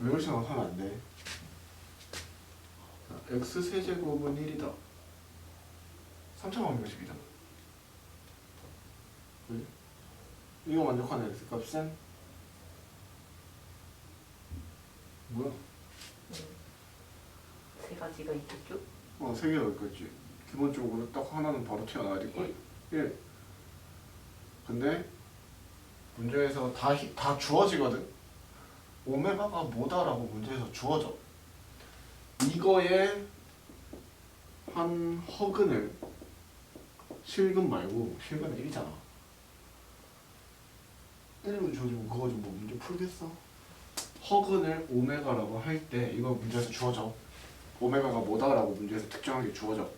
왜 이렇게 생각하면 안 돼? 자, x 세제곱은 1이다. 3차 방정식이잖아. 그지? 이거 만족하는 x 값은 뭐야? 세 가지가 있겠죠? 어, 세 개가 있겠지. 기본적으로 딱 하나는 바로 튀어나와야 될 거야. 1. 근데 문제에서 다, 히- 다 주어지거든. 오메가가 뭐다라고 문제에서 주어져. 이거에 한 허근을 실근 말고 실근은 1이잖아. 1로 주어지면 그거 좀 뭐 문제 풀겠어? 허근을 오메가라고 할 때 이거 문제에서 주어져. 오메가가 뭐다라고 문제에서 특정한 게 주어져.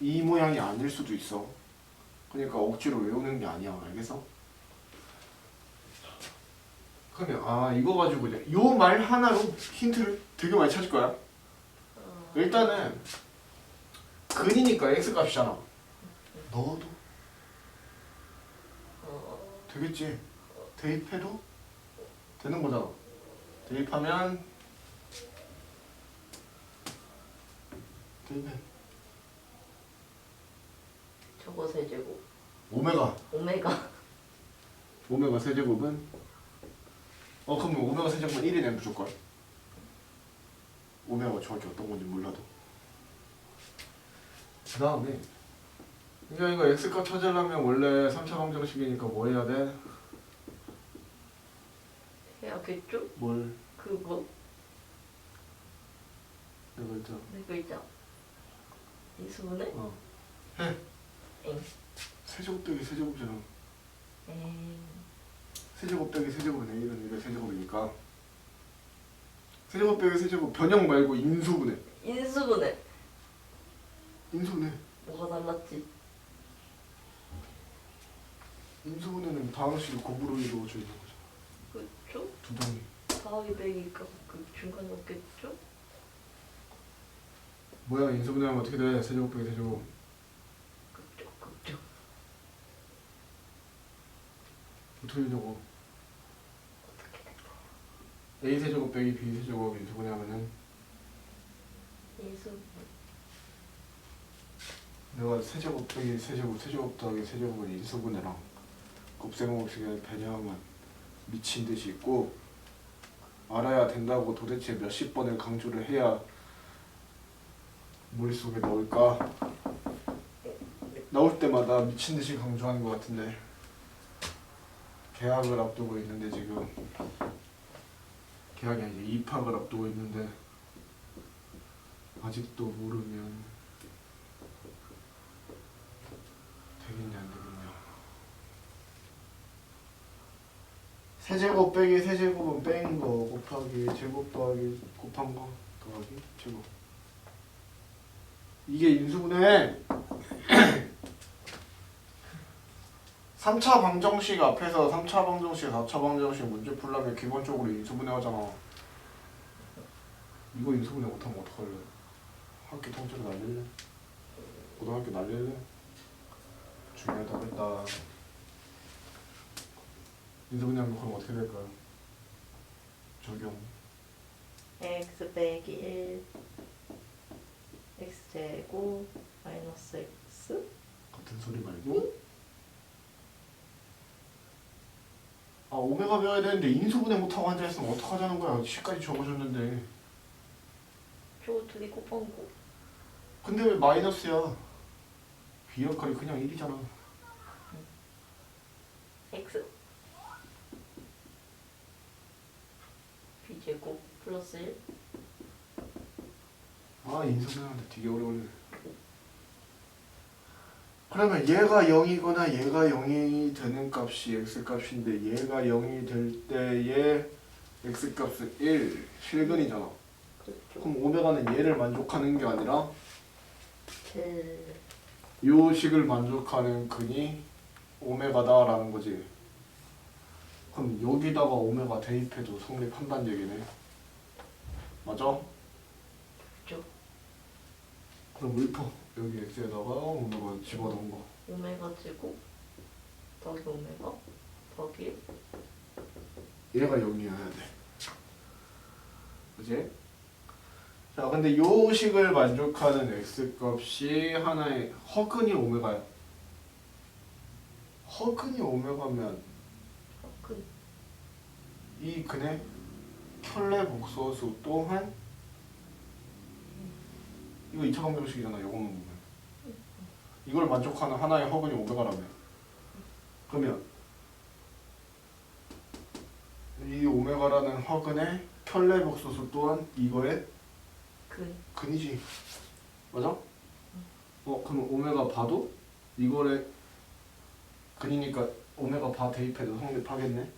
이 모양이 아닐 수도 있어. 그러니까 억지로 외우는 게 아니야. 알겠어? 그러면 아 이거 가지고 이제 요말 하나로 힌트를 되게 많이 찾을 거야. 어, 일단은 근이니까 x 값이잖아. 넣어도 어, 되겠지. 대입해도 되는 거잖아. 대입하면 대입해. 저거 세제곱 오메가 오메가 오메가 세제곱은 어 그럼 오메가 세제곱은 1이네 무조건 오메가가 정확히 어떤 건지 몰라도. 그 다음에 그러니까 이거 x값 찾으려면 원래 3차 방정식이니까 뭐 해야 돼? 해야겠죠? 뭘? 그거 내가 일단 네 글자 이수분의 어. 엥. 세제곱 빼기 세제곱이잖아. 엥 세제곱 빼기 세제곱은 A는 이게 세제곱이니까 세제곱 빼기 세제곱 변형 말고 인수분해 인수분의 인수분해 뭐가 달랐지? 인수분해는 다항식이 곱으로 이루어져 있는 거잖아 그쵸? 두 단위 더하기 빼기가 그 중간에 없겠죠? 뭐야 인수분해하면 어떻게 돼? 세제곱 빼기 세제곱 그쵸 그쵸 어떻게 되냐고? A 세제곱 빼기 B 세제곱 인수분해하면은 인수. 내가 세제곱 빼기 세제곱 세제곱 더하기 세제곱은 인수분해랑 곱셈공식의 배념은 미친 듯이 있고 알아야 된다고 도대체 몇십 번을 강조를 해야 머릿속에 넣을까? 나올 때마다 미친 듯이 강조하는 것 같은데. 계약을 앞두고 있는데 지금 계약이 아니지 입학을 앞두고 있는데 아직도 모르면 되겠냐 안 되겠냐. 세제곱 빼기 세제곱은 뺀 거 곱하기 제곱 더하기 곱한 거 더하기 제곱. 이게 인수분해 3차 방정식 앞에서 3차 방정식, 4차 방정식 문제 풀려면 기본적으로 인수분해 하잖아. 이거 인수분해 못하면 어떡할래? 학기 통째로 날릴래? 고등학교 날릴래? 중요하다고 했다. 인수분해 하면 그럼 어떻게 될까요? 적용. x 빼기 1 x 제곱 마이너스 x? 같은 소리 말고 아 오메가 배워야 되는데 인수분해 못하고 앉아있으면 어떡하자는 거야. 시까지 적어줬는데. 저거 둘이 곱한 거 근데 왜 마이너스야? B 역할이 그냥 1이잖아. X. B 제곱 플러스 1 아 인수분해하는데 되게 오래 걸리네 그러면 얘가 0이거나 얘가 0이 되는 값이 x값인데 얘가 0이 될 때의 x값은 1 실근이잖아. 그럼 오메가는 얘를 만족하는 게 아니라 제요 식을 만족하는 근이 오메가다라는 거지. 그럼 여기다가 오메가 대입해도 성립한다는 얘기네. 맞아? 그렇죠 그럼 읊어 여기 x에다가 오메가 집어넣은 거. 오메가 제곱 더하기 오메가? 더하기? 1 얘가 0이어야 돼. 그지? 자 근데 요 식을 만족하는 x 값이 하나의 허근이 오메가야. 허근이 오메가면 그 이 근의 켤레 복소수 또한 이거 2차 방정식이잖아 보면 이걸 만족하는 하나의 허근이 오메가라면 그러면 이 오메가라는 허근의 켤레 복소수 또한 이거의 그 근이지 맞아? 어 그럼 오메가 바도 이거의 근이니까 오메가 바 대입해도 성립하겠네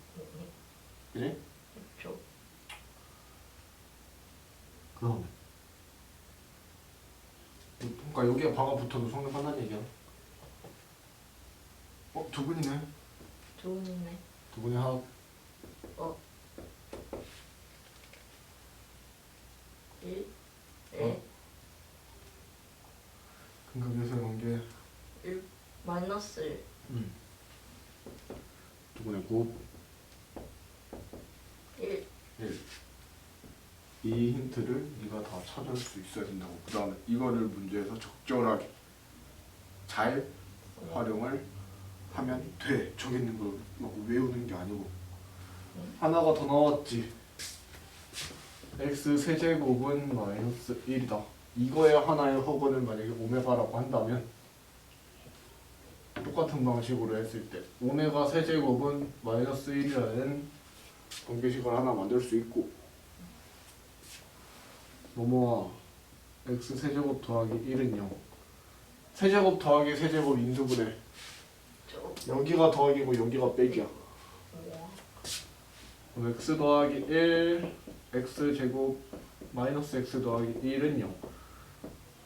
그지? 그렇죠. 그 다음에 그러니까 여기에 바가 붙어도 성립한다는 얘기야 어? 두 분이네 좋은네. 두 분이 합 어. 1 어? 1 근각에서의 관계 1 마이너스 1 음. 두 분의 곱 1 1. 이 힌트를 네가 다 찾을 수 있어야 된다고. 그 다음에 이거를 문제에서 적절하게 잘 활용을 하면 돼. 저기 있는 거막 외우는 게 아니고. 하나가 더 나왔지. X 세제곱은 마이너스 1이다. 이거의 하나의 허근을 만약에 오메가라고 한다면 똑같은 방식으로 했을 때 오메가 세제곱은 마이너스 1이라는 관계식을 하나 만들 수 있고 뭐뭐와 x 세제곱 더하기 1은 0 세제곱 더하기 세제곱 인수분해. 저 여기가 더하기고 여기가 빼기야. x 더하기 1 x 제곱 마이너스 x 더하기 1은 0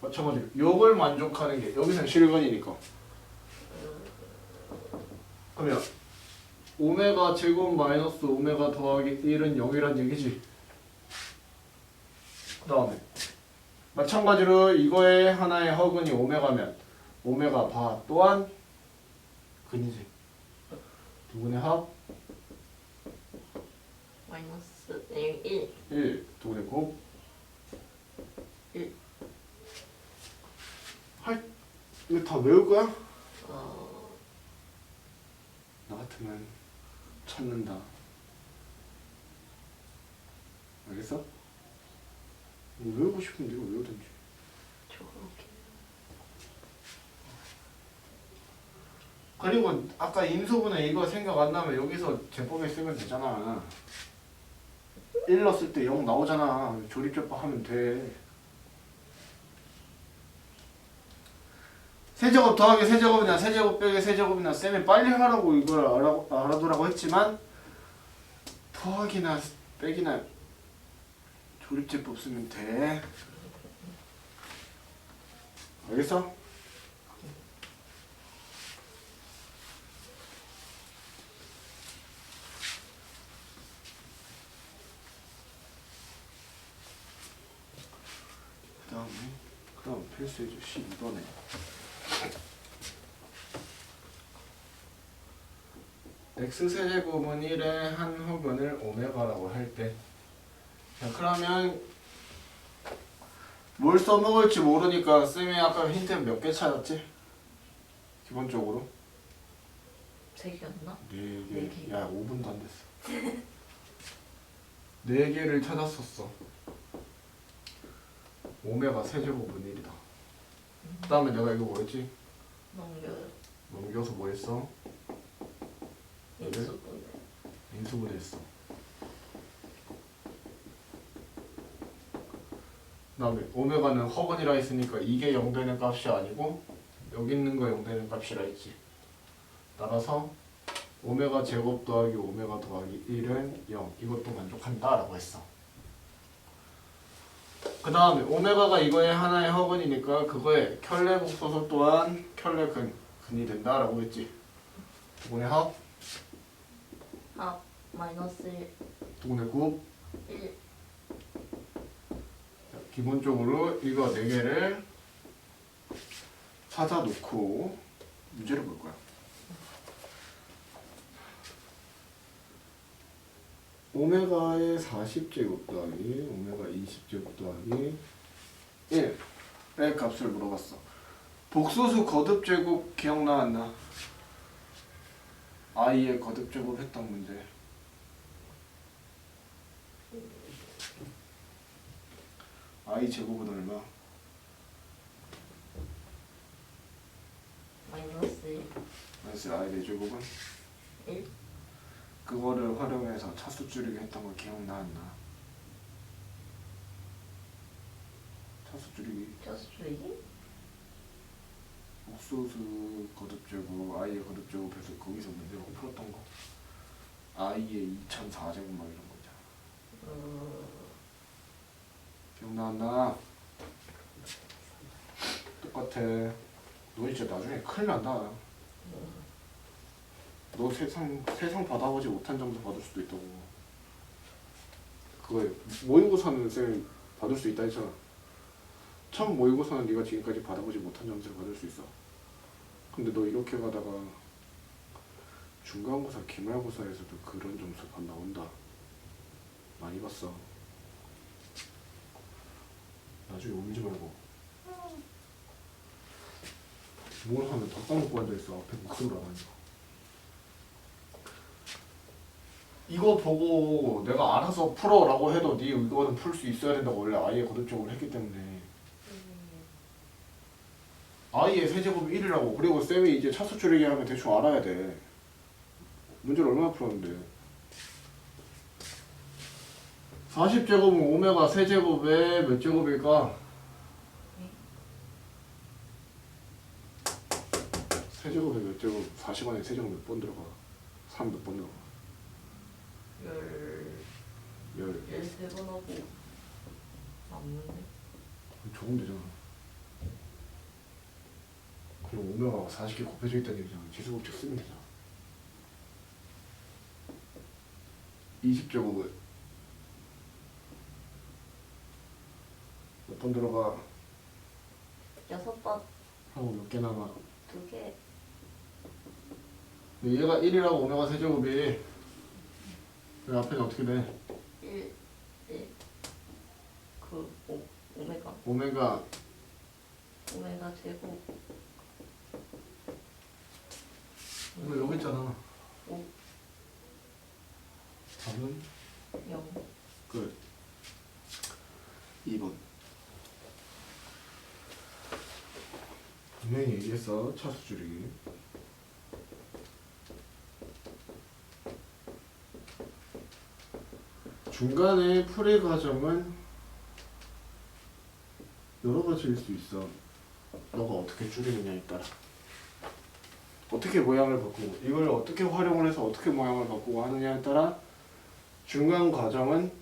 마찬가지로 요걸 만족하는 게 여기서는 실근이니까. 그러면 오메가 제곱 마이너스 오메가 더하기 1은 0이란 얘기지 그 다음에 마찬가지로 이거의 하나의 허근이 오메가면 오메가 바 또한 근이지 두 분의 합 마이너스 1 1 1, 두 분의 곱 1 할, 이거 다 외울 거야? 어, 나 같으면 찾는다. 알겠어? 뭐 외우고 싶으면 네가 외우든지. 그리고 아까 인수분해 이거 생각 안 나면 여기서 제법에 쓰면 되잖아. 1 넣었을 때 0 나오잖아. 조립제법 하면 돼. 세제곱 더하기 세제곱이나 세제곱 빼기 세제곱이나 쌤이 빨리 하라고 이걸 알아, 알아두라고 했지만 더하기나 빼기나 조립제법 쓰면 돼. 알겠어? 그 다음 필수해줘 12번에 x 세제곱은 1의 한 허근을 오메가라고 할때 자 그러면 뭘 써먹을지 모르니까 쌤이 아까 힌트 몇 개 찾았지? 기본적으로 세 개였나? 네네 개. 개. 야 5분도 안 됐어 네 개를 찾았었어 오메가 세제곱은 1이다 그 다음에 내가 이거 뭐였지? 넘겨요. 넘겨서 뭐 했어? 인수분해. 인수분해했어 다음에 오메가는 허근이라 했으니까 이게 0 되는 값이 아니고 여기 있는 거 0 되는 값이라 했지. 따라서 오메가 제곱 더하기 오메가 더하기 1은 0 이것도 만족한다 라고 했어. 그 다음에 오메가가 이거의 하나의 허근이니까 그거의 켤레 복소수 또한 켤레 근 근이 된다 라고 했지. 두분의 합? 합 마이너스 1 두분의 곱? 1 자, 기본적으로 이거 네 개를 찾아 놓고 문제를 볼 거야. 오메가의 40제곱 더하기 오메가 20제곱 더하기 1의 값을 물어봤어. 복소수 거듭 제곱 기억나 안 나? i의 거듭 제곱 했던 문제. I 제곱은 얼마? 마이너스 1 마이너스 i 네 제곱은? 1 그거를 활용해서 차수 줄이기 했던 거 기억나 안 나? 차수 줄이기. 저수 줄이기? 옥수수 거듭제곱 i의 거듭제곱해서 거기서 문제 막 풀었던 거. i의 2004제곱 막 이런 거 있잖아. 어... 기억나 안 나? 똑같아. 너 진짜 나중에 큰일 난다. 너 세상 세상 받아보지 못한 점수 받을 수도 있다고. 그거에 모의고사는 쌤 받을 수 있다 했잖아. 처음 모의고사는 네가 지금까지 받아보지 못한 점수를 받을 수 있어. 근데 너 이렇게 가다가 중간고사 기말고사에서도 그런 점수 반 나온다. 많이 봤어 나중에 울지 말고. 뭘 하면 다 까먹고 앉아있어 앞에 목소리를 안 하니까 이거 보고 내가 알아서 풀어라고 해도 네 이거는 풀수 있어야 된다고 원래 아예 거듭적으로 했기 때문에. 아이의 세제곱이 1이라고. 그리고 쌤이 이제 차수 줄이기 하면 대충 알아야 돼. 문제를 얼마나 풀었는데 40제곱은 오메가 세제곱에 몇 제곱일까? 세제곱에 몇 제곱? 40안에 세제곱 몇 번 들어가? 3 몇 번 들어가? 열... 열. 열세 번 하고 남는데? 적으면 되잖아. 그럼 오메가가 40개 곱해져 있다는 얘기잖아. 지수법칙 쓰면 되잖아. 20제곱은 몇 번 들어가? 여섯 번. 하고 몇 개 남아 두 개. 근데 얘가 1이라고 오메가 세제곱이 그 앞에는 어떻게 돼? 1 1그 오, 오메가. 오메가. 오메가 제곱. 이거 여기 있잖아. 오, 답은? 0 끝. 2번 분명히 얘기했어 차수 줄이기 중간에 풀이 과정은 여러 가지일 수 있어. 너가 어떻게 줄이느냐에 따라. 어떻게 모양을 바꾸고 이걸 어떻게 활용을 해서 어떻게 모양을 바꾸고 하느냐에 따라 중간 과정은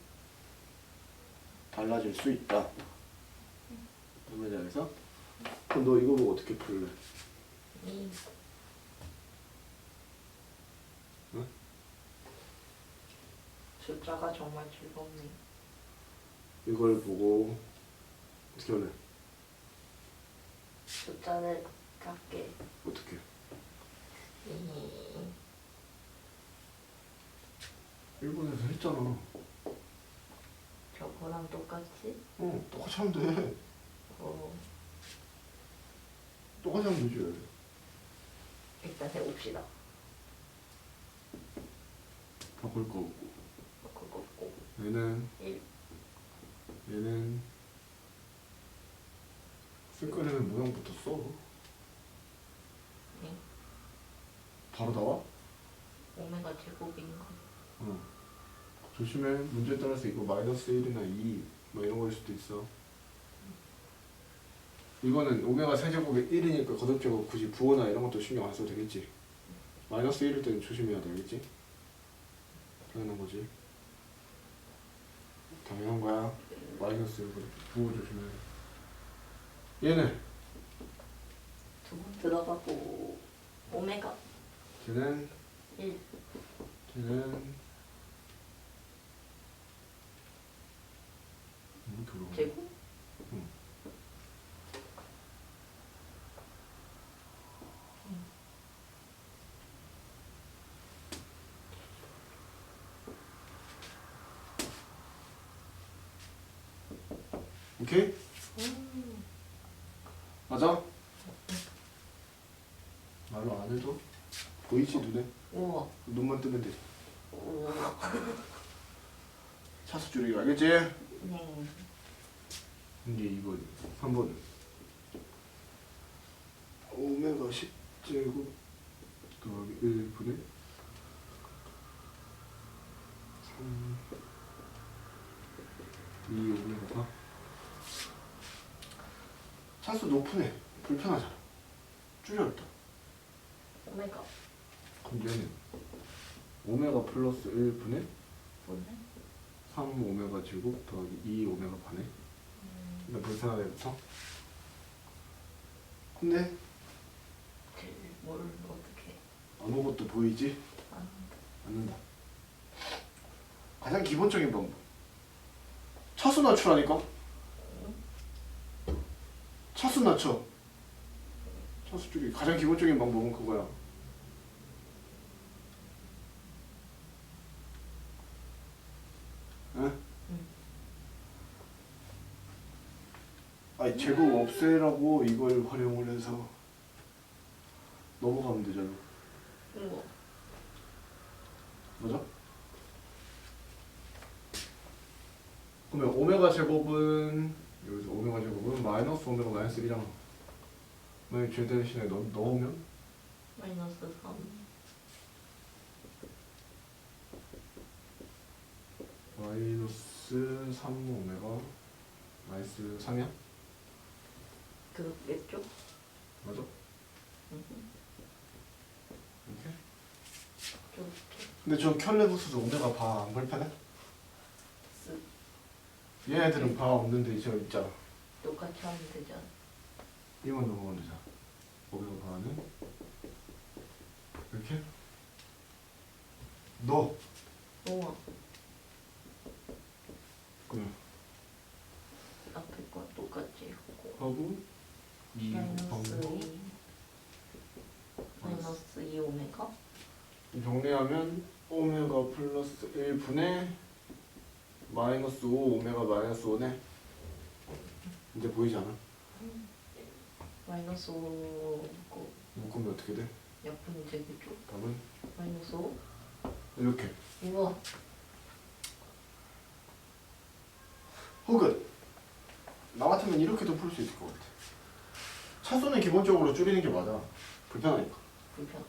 달라질 수 있다. 이문장에서 그럼 너 이거 보고 어떻게 풀래? 2 응? 숫자가 정말 즐겁네 이걸 보고 어떻게 할래? 숫자를 작게 어떻게? 2 일본에서 했잖아. 저거랑 똑같이 어, 똑같이 하면 돼. 어, 똑같이 하면 되지. 일단 해봅시다 바꿀 거 없고. 그거 없고 얘는 1 얘는 색깔에는 모양부터 써. 네. 바로 나와? 오메가 제곱인가 어. 조심해. 문제에 따라서 이거 마이너스 1이나 2, 뭐 이런 거일 수도 있어. 이거는 오메가 세제곱이 1이니까 거듭제곱 굳이 부호나 이런 것도 신경 안 써도 되겠지. 마이너스 1일 때는 조심해야 되겠지. 당연한 거지. 당연한 거야. 마이너스 1 부호 조심해. 얘는 두번 들어가고 오메가 쟤는 1 쟤는 올라가. 제곱 오케이? 맞아? 말로 안 해도 보이지 눈에? 우와. 눈만 뜨면 되지 차수 줄이기 알겠지? 네. 근데 이거 한번 오메가 10제곱 더하기 1분의 3 2 오메가 4 산수 높은 애 불편하잖아. 줄여 일단. 오메가 그럼 얘는 오메가 플러스 1분의 뭔데? 3 오메가 제곱 더하기 2 오메가 반에 음, 근데 불편하네부터 근데 그, 뭘 어떻게? 아무것도 보이지 아, 않는다. 가장 기본적인 방법. 차수 낮추라니까? 차수 낮춰 차수 줄이기 가장 기본적인 방법은 그거야 응? 응. 아니 제곱 없애라고 이걸 활용을 해서 넘어가면 되잖아 우와. 맞아? 그러면 오메가 제곱은 여기서 오메가 제곱은 마이너스 오메가 마이너스 1이잖아 만약 죄 대신에 넣, 넣으면 마이너스 3. 마이너스 3 오메가 마이너스 3이야? 그렇겠죠? 맞아? 음. 이렇게? 이렇게. 근데 저 켤레 부스도 오메가 바안 불편해? 쓱. 얘네들은 바 없는데 저 있잖아 똑같이 하면 되잖아. 이만 넘어가면 되잖아 오메가 바는 이렇게 넣어 우와. 그러면 앞에 거 똑같이 하고. 하고 2 마이너스 곱하고 2. 마이너스 2 오메가? 정리하면 오메가 플러스 1분의 마이너스 5 오메가 마이너스 5네 이제 보이지 않아? 마이너스 5고 묶으면 어떻게 돼? 약분 되겠죠? 답은 마이너스 5? 이렇게 우와. 혹은 나 같으면 이렇게도 풀 수 있을 것 같아 차수는 기본적으로 줄이는 게 맞아 불편하니까 불편.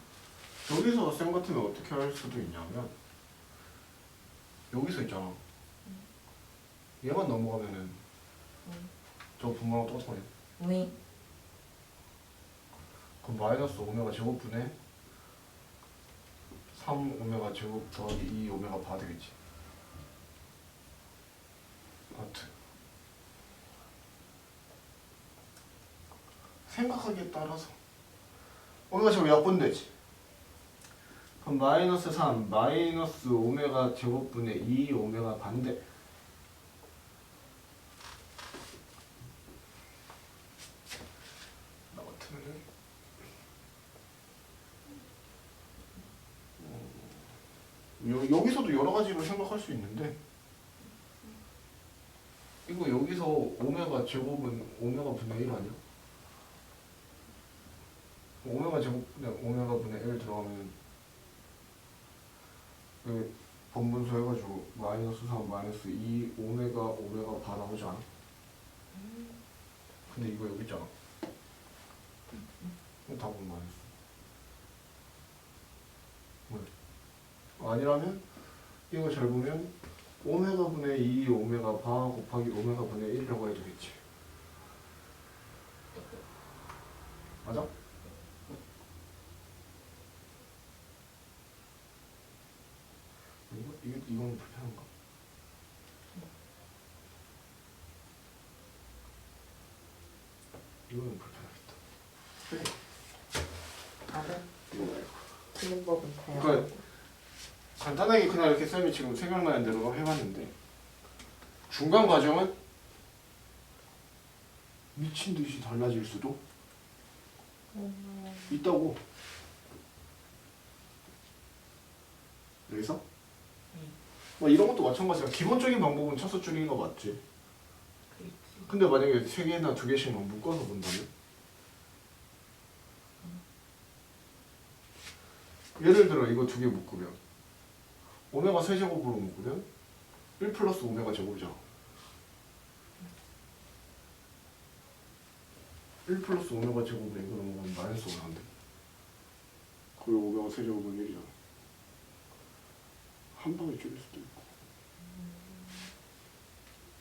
여기서 쌤 같으면 어떻게 할 수도 있냐면 여기서 있잖아 얘만 넘어가면은 응. 저 분모랑 똑같은 거야 왜? 그럼 마이너스 오메가 제곱분의 3 오메가 제곱 더하기 2 오메가 바 되겠지. 하트 생각하기에 따라서. 오메가 제곱 약분 되지. 그럼 마이너스 3 마이너스 오메가 제곱분의 2 오메가 반대 나 같으면은 여, 여기서도 여러 가지로 생각할 수 있는데. 이거 여기서 오메가 제곱은 오메가 분의 1 아니야? 오메가 제곱 네, 오메가 분의 1 들어가면 그 본분수 해가지고 마이너스 3 마이너스 2 오메가 오메가 바 나오지 않아? 근데 이거 여기 있잖아. 그럼 답은 마이너스 왜? 아니라면 이거 잘 보면 오메가 분의 2 오메가 바 곱하기 오메가 분의 1이라고 해도 되겠지 맞아? 이거, 이거, 이건 불편한가? 이거는 불편하겠다 다른 이거 말고 틀린 법은 다양하고. 그러니까 간단하게 그냥 이렇게 쌤이 지금 생각나는 대로 해봤는데 중간 과정은 미친 듯이 달라질 수도 음, 있다고 여기서 음. 뭐 이런 것도 마찬가지야 기본적인 방법은 차수 줄이는 거 맞지. 근데 만약에 세 개나 두 개씩만 묶어서 본다면? 예를 들어 이거 두 개 묶으면 오메가 세제곱으로 묶으면 1 플러스 오메가 제곱이잖아. 1 플러스 오메가 제곱으로 이거 넘어가면 마이너스 오메가인데 거의 오메가 세제곱은 1이잖아. 한 방에 줄일 수도 있고.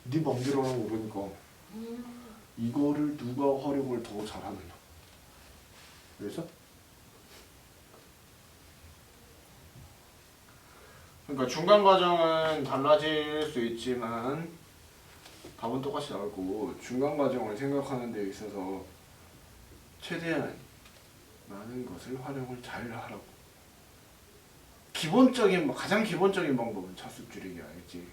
네 맘대로 하는 거 보니까 이거를 누가 활용을 더 잘하느냐. 그래서 그러니까 중간 과정은 달라질 수 있지만 답은 똑같이 나올 거고 중간 과정을 생각하는 데 있어서 최대한 많은 것을 활용을 잘 하라고. 기본적인 가장 기본적인 방법은 차수 줄이기 알겠지